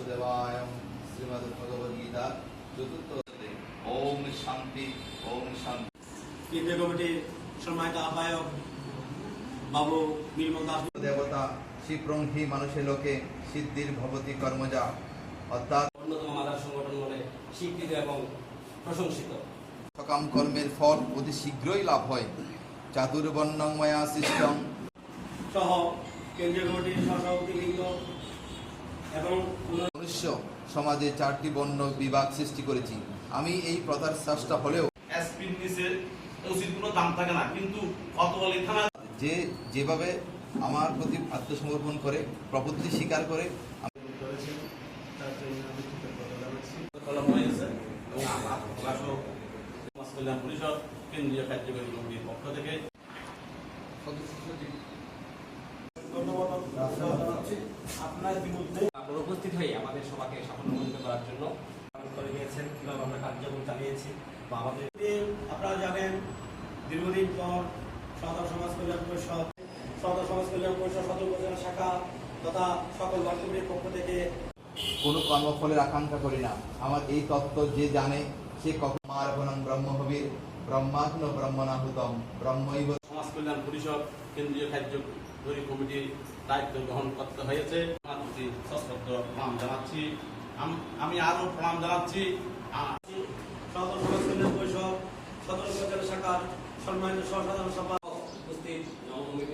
বাসুদেবায় শ্রীমদ চতুর্থ ওম শান্তি ওম শান্তি কেন্দ্রীয় কমিটির সম্মানিত আহ্বায়ক বাবু নির্মল দাস দেবতা শিপ্রং হি মানুষের লোকে সিদ্ধির ভবতি কর্মজা অর্থাৎ অন্যতম মাদার সংগঠন বলে স্বীকৃত এবং প্রশংসিত। সকাম কর্মের ফল অতি শীঘ্রই লাভ হয়। চাতুর্বর্ণং ময়া সৃষ্টং। সহ কেন্দ্রীয় কমিটির সহসভাপতি লিঙ্গ এবং সমাজে চারটি বর্ণ বিভাগ সৃষ্টি করেছি। আমি এই প্রথার শ্বাসটা হলেও এসপির কোনো দাম থাকে না কিন্তু যে যেভাবে আমার প্রতি আত্মসমর্পণ করে প্রবৃত্তি স্বীকার করে পরিষদ কেন্দ্রীয় কার্যকরী কমিটির পক্ষ থেকে আপনার বিরুদ্ধে আপনারা হয়ে আমাদের সভাকে সাফল্যমণ্ডিত করার জন্য করে গিয়েছেন কীভাবে আমরা কার্যক্রম চালিয়েছি বা আমাদের আপনারা জানেন দীর্ঘদিন পর সদর সমাজ কল্যাণ পরিষদ সদর সমাজ কল্যাণ পরিষদ সদর উপজেলা শাখা তথা সকল বর্তমানের পক্ষ থেকে কোনো কর্মফলের আকাঙ্ক্ষা করি না। আমার এই তত্ত্ব যে জানে সে কখন মার্গণং ব্রহ্ম হবির ব্রহ্মাগ্ন ব্রহ্মণাহুতম ব্রহ্মৈব সমাজ কল্যাণ পরিষদ কেন্দ্রীয় জরুরি কমিটির দায়িত্ব গ্রহণ করতে হয়েছে। আমার প্রতি প্রণাম জানাচ্ছি। আমি আরও প্রণাম জানাচ্ছি। সদর সদস্যদের পরিষদ, সদর শাখার সম্মানিত সহসাধারণ সভা উপস্থিত। নবমীর